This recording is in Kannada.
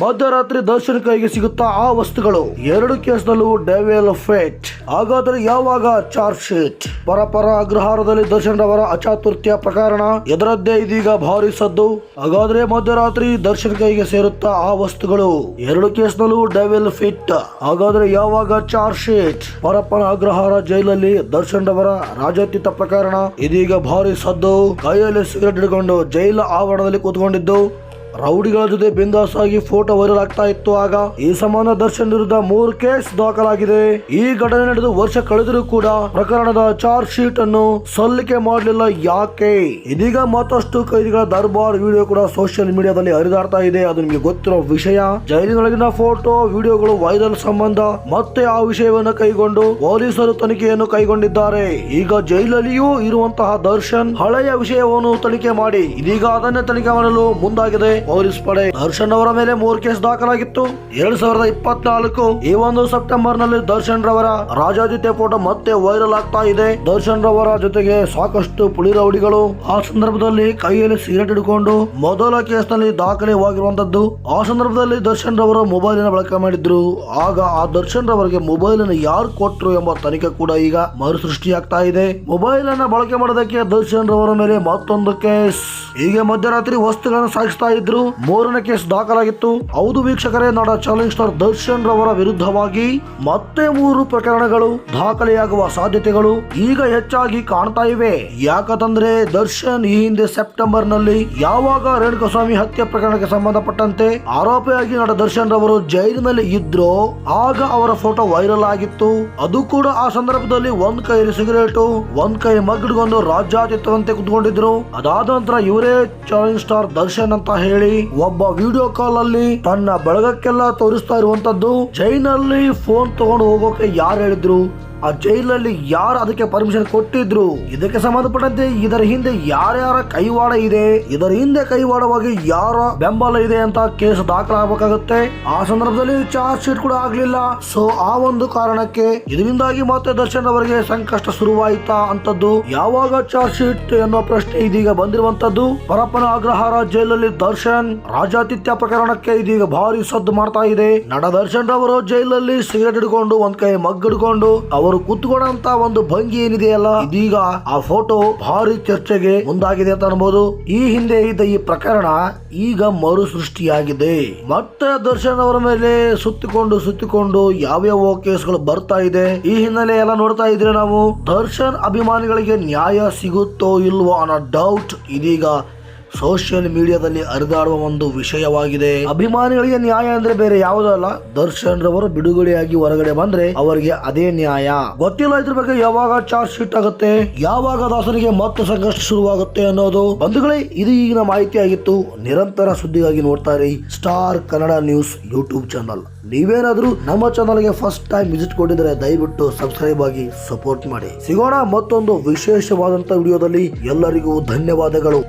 ಮಧ್ಯರಾತ್ರಿ ದರ್ಶನಕ್ಕಾಗಿ ಕೈಗೆ ಸಿಗುತ್ತಾ ಆ ವಸ್ತುಗಳು. ಎರಡು ಕೇಸ್ನಲ್ಲೂ ಡೆವೆಲ್ ಫೇಟ್ ಹಾಗಾದ್ರೆ ಯಾವಾಗ ಚಾರ್ಜ್ ಶೀಟ್ ಪರಪರ ಅಗ್ರಹಾರದಲ್ಲಿ ದರ್ಶನ್ ರವರ ಅಚಾತುರ್ಯ ಪ್ರಕರಣ ಎದರದ್ದೇ ಇದೀಗ ಭಾರಿ ಸದ್ದು. ಹಾಗಾದ್ರೆ ಮಧ್ಯರಾತ್ರಿ ದರ್ಶನ್ ಕೈಗೆ ಸೇರುತ್ತಾ ಆ ವಸ್ತುಗಳು. ಎರಡು ಕೇಸ್ನಲ್ಲೂ ಡೆವೆಲ್ ಫಿಟ್ ಹಾಗಾದ್ರೆ ಯಾವಾಗ ಚಾರ್ಜ್ ಶೀಟ್ ಪರಪ್ಪನ ಅಗ್ರಹಾರ ಜೈಲಲ್ಲಿ ದರ್ಶನ್ ರವರ ರಾಜಾತೀತ ಪ್ರಕರಣ ಇದೀಗ ಭಾರಿ ಸದ್ದು. ಕೈಯಲ್ಲಿ ಸಿಗರೆಟ್ ಹಿಡ್ಕೊಂಡು ಜೈಲ ಆವರಣದಲ್ಲಿ ಕೂತ್ಕೊಂಡಿದ್ದು. ರೌಡಿಗಳ ಜೊತೆ ಬಿಂದಾಸ್ ಆಗಿ ಫೋಟೋ ವೈರಲ್ ಆಗ್ತಾ ಇತ್ತು ಆಗ ಈ ಸಮಾನ ದರ್ಶನ್ ವಿರುದ್ಧ ಮೂರು ಕೇಸ್ ದಾಖಲಾಗಿದೆ. ಈ ಘಟನೆ ನಡೆದು ವರ್ಷ ಕಳೆದರೂ ಕೂಡ ಪ್ರಕರಣದ ಚಾರ್ಜ್ ಶೀಟ್ ಅನ್ನು ಸಲ್ಲಿಕೆ ಮಾಡಲಿಲ್ಲ ಯಾಕೆ? ಇದೀಗ ಮತ್ತಷ್ಟು ಕೈದಿಗಳ ದರ್ಬಾರ್ ವಿಡಿಯೋ ಕೂಡ ಸೋಷಿಯಲ್ ಮೀಡಿಯಾದಲ್ಲಿ ಹರಿದಾಡ್ತಾ ಇದೆ. ಅದು ನಿಮಗೆ ಗೊತ್ತಿರೋ ವಿಷಯ. ಜೈಲಿನೊಳಗಿನ ಫೋಟೋ ವಿಡಿಯೋಗಳು ವೈರಲ್ ಸಂಬಂಧ ಮತ್ತೆ ಆ ವಿಷಯವನ್ನು ಕೈಗೊಂಡು ಪೊಲೀಸರು ತನಿಖೆಯನ್ನು ಕೈಗೊಂಡಿದ್ದಾರೆ. ಈಗ ಜೈಲಲ್ಲಿಯೂ ಇರುವಂತಹ ದರ್ಶನ್ ಹಳೆಯ ವಿಷಯವನ್ನು ತನಿಖೆ ಮಾಡಿ ಇದೀಗ ಅದನ್ನೇ ತನಿಖೆ ಮಾಡಲು ಮುಂದಾಗಿದೆ. ಪೊಲೀಸ್ ಪಡೆ ದರ್ಶನ್ ಅವರ ಮೇಲೆ ಮೂರು ಕೇಸ್ ದಾಖಲಾಗಿತ್ತು. ಎರಡ್ ಸಾವಿರದ ಇಪ್ಪತ್ನಾಲ್ಕು ಈ ಒಂದು ಸೆಪ್ಟೆಂಬರ್ನಲ್ಲಿ ದರ್ಶನ್ ರವರ ರಾಜಾದಿತ್ಯ ಫೋಟೋ ಮತ್ತೆ ವೈರಲ್ ಆಗ್ತಾ ಇದೆ. ದರ್ಶನ್ ರವರ ಜೊತೆಗೆ ಸಾಕಷ್ಟು ಪುಳಿ ರೌಡಿಗಳು ಆ ಸಂದರ್ಭದಲ್ಲಿ ಕೈಯಲ್ಲಿ ಸಿಗರೇಟ್ ಹಿಡ್ಕೊಂಡು ಮೊದಲ ಕೇಸ್ನಲ್ಲಿ ದಾಖಲೆವಾಗಿರುವಂತದ್ದು ಆ ಸಂದರ್ಭದಲ್ಲಿ ದರ್ಶನ್ ರವರು ಮೊಬೈಲ್ ಬಳಕೆ ಮಾಡಿದ್ರು. ಆಗ ಆ ದರ್ಶನ್ ರವರಿಗೆ ಮೊಬೈಲ್ ಅನ್ನು ಯಾರು ಕೊಟ್ರು ಎಂಬ ತನಿಖೆ ಕೂಡ ಈಗ ಮರುಸೃಷ್ಟಿಯಾಗ್ತಾ ಇದೆ. ಮೊಬೈಲ್ ಅನ್ನ ಬಳಕೆ ಮಾಡೋದಕ್ಕೆ ದರ್ಶನ್ ರವರ ಮೇಲೆ ಮತ್ತೊಂದು ಕೇಸ್. ಹೀಗೆ ಮಧ್ಯರಾತ್ರಿ ವಸ್ತುಗಳನ್ನು ಸಾಗಿಸ್ತಾ ಇದ್ರು ಮೂರನೇ ಕೇಸ್ ದಾಖಲಾಗಿತ್ತು. ಹೌದು ವೀಕ್ಷಕರೇ ನಡ ಚಾಲೆಂಜ್ ಸ್ಟಾರ್ ದರ್ಶನ್ ರವರ ವಿರುದ್ಧವಾಗಿ ಮತ್ತೆ ಮೂರು ಪ್ರಕರಣಗಳು ದಾಖಲೆಯಾಗುವ ಸಾಧ್ಯತೆಗಳು ಈಗ ಹೆಚ್ಚಾಗಿ ಕಾಣ್ತಾ ಇವೆ. ಯಾಕಂದ್ರೆ ದರ್ಶನ್ ಈ ಹಿಂದೆ ಸೆಪ್ಟೆಂಬರ್ನಲ್ಲಿ ಯಾವಾಗ ರೇಣುಕಸ್ವಾಮಿ ಹತ್ಯೆ ಪ್ರಕರಣಕ್ಕೆ ಸಂಬಂಧಪಟ್ಟಂತೆ ಆರೋಪಿಯಾಗಿ ನಡ ದರ್ಶನ್ ರವರು ಜೈಲಿನಲ್ಲಿ ಇದ್ರು, ಆಗ ಅವರ ಫೋಟೋ ವೈರಲ್ ಆಗಿತ್ತು. ಅದು ಕೂಡ ಆ ಸಂದರ್ಭದಲ್ಲಿ ಒಂದ್ ಕೈಯಲ್ಲಿ ಸಿಗರೇಟು, ಒಂದ್ ಕೈ ಮಗ್ಗಿಡ್ಕೊಂಡು ರಾಜ್ಯಾದ್ಯಂತೆ ಕುತ್ಕೊಂಡಿದ್ರು. ಅದಾದ ನಂತರ ಇವರೇ ಚಾಲೆಂಜ್ ಸ್ಟಾರ್ ದರ್ಶನ್ ಅಂತ ಹೇಳಿ ಒಬ್ಬ ವಿಡಿಯೋ ಕಾಲ್ ಅಲ್ಲಿ ತನ್ನ ಬಳಗಕ್ಕೆಲ್ಲ ತೋರಿಸ್ತಾ ಇರುವಂತದ್ದು ಜೈನಲ್ಲಿ ಫೋನ್ ತಗೊಂಡು ಹೋಗೋಕೆ ಯಾರು ಹೇಳಿದ್ರು? ಆ ಜೈಲಲ್ಲಿ ಯಾರು ಅದಕ್ಕೆ ಪರ್ಮಿಷನ್ ಕೊಟ್ಟಿದ್ರು? ಇದಕ್ಕೆ ಸಂಬಂಧಪಟ್ಟಂತೆ ಇದರ ಹಿಂದೆ ಯಾರ್ಯಾರ ಕೈವಾಡ ಇದೆ? ಇದರ ಹಿಂದೆ ಕೈವಾಡವಾಗಿ ಯಾರ ಬೆಂಬಲ ಇದೆ ಅಂತ ಕೇಸ್ ದಾಖಲಾಗಬೇಕಾಗುತ್ತೆ? ಆ ಸಂದರ್ಭದಲ್ಲಿ ಚಾರ್ಜ್ ಶೀಟ್ ಕೂಡ ಆಗ್ಲಿಲ್ಲ. ಸೊ ಆ ಒಂದು ಕಾರಣಕ್ಕೆ ಇದರಿಂದಾಗಿ ಮತ್ತೆ ದರ್ಶನ್ ಅವರಿಗೆ ಸಂಕಷ್ಟ ಶುರುವಾಯಿತಾ ಅಂತದ್ದು? ಯಾವಾಗ ಚಾರ್ಜ್ ಶೀಟ್ ಎನ್ನುವ ಪ್ರಶ್ನೆ ಇದೀಗ ಬಂದಿರುವಂತದ್ದು? ಪರಪ್ಪನ ಅಗ್ರಹಾರ ಜೈಲಲ್ಲಿ ದರ್ಶನ್ ರಾಜಾತಿಥ್ಯ ಪ್ರಕರಣಕ್ಕೆ ಇದೀಗ ಭಾರಿ ಸದ್ದು ಮಾಡ್ತಾ ಇದೆ. ನಡ ದರ್ಶನ್ ರವರು ಜೈಲಲ್ಲಿ ಸಿಗರೆಟ್ ಹಿಡ್ಕೊಂಡು ಒಂದ್ ಕೈ ಮಗ್ ಹಿಡ್ಕೊಂಡು ಅವರು ಕುತ್ಕೊಳ್ಳೋಂತ ಒಂದು ಭಂಗಿ ಏನಿದೆಯಲ್ಲ ಇದೀಗ ಆ ಫೋಟೋ ಭಾರಿ ಚರ್ಚೆಗೆ ಮುಂದಾಗಿದೆ ಅಂತ ಅನ್ಬೋದು. ಈ ಹಿಂದೆ ಇದ್ದ ಈ ಪ್ರಕರಣ ಈಗ ಮರು ಸೃಷ್ಟಿಯಾಗಿದೆ ಮತ್ತೆ ದರ್ಶನ್ ಅವರ ಮೇಲೆ ಸುತ್ತಿಕೊಂಡು ಸುತ್ತಿಕೊಂಡು ಯಾವ್ಯಾವ ಕೇಸ್ಗಳು ಬರ್ತಾ ಇದೆ. ಈ ಹಿನ್ನೆಲೆ ಎಲ್ಲ ನೋಡ್ತಾ ಇದ್ರೆ ನಾವು? ದರ್ಶನ್ ಅಭಿಮಾನಿಗಳಿಗೆ ನ್ಯಾಯ ಸಿಗುತ್ತೋ ಇಲ್ವೋ ಅನ್ನೋ ಡೌಟ್ ಇದೀಗ ಸೋಷಿಯಲ್ ಮೀಡಿಯಾದಲ್ಲಿ ಹರಿದಾಡುವ ಒಂದು ವಿಷಯವಾಗಿದೆ. ಅಭಿಮಾನಿಗಳಿಗೆ ನ್ಯಾಯ ಅಂದ್ರೆ ಬೇರೆ ಯಾವುದೂ ಅಲ್ಲ ದರ್ಶನ್ ರವರು ಬಿಡುಗಡೆಯಾಗಿ ಹೊರಗಡೆ ಬಂದ್ರೆ ಅವರಿಗೆ ಅದೇ ನ್ಯಾಯ. ಗೊತ್ತಿಲ್ಲ ಇದ್ರ ಬಗ್ಗೆ ಯಾವಾಗ ಚಾರ್ಜ್ ಶೀಟ್ ಆಗುತ್ತೆ? ಯಾವಾಗ ದಾಸನಿಗೆ ಮತ್ತೆ ಸಂಘರ್ಷ ಶುರುವಾಗುತ್ತೆ ಅನ್ನೋದು ಬಂಧುಗಳೇ ಇದು ಈಗಿನ ಮಾಹಿತಿ ಆಗಿತ್ತು ನಿರಂತರ ಸುದ್ದಿಗಾಗಿ ನೋಡ್ತಾ ಇರಿ Star Kannada news YouTube channel. ನೀವೇನಾದ್ರೂ ನಮ್ಮ ಚಾನಲ್ಗೆ ಫಸ್ಟ್ ಟೈಮ್ ವಿಸಿಟ್ ಕೊಟ್ಟಿದ್ರೆ ದಯವಿಟ್ಟು ಸಬ್ಸ್ಕ್ರೈಬ್ ಆಗಿ ಸಪೋರ್ಟ್ ಮಾಡಿ. ಸಿಗೋಣ ಮತ್ತೊಂದು ವಿಶೇಷವಾದಂತ ವಿಡಿಯೋದಲ್ಲಿ ಎಲ್ಲರಿಗೂ ಧನ್ಯವಾದಗಳು.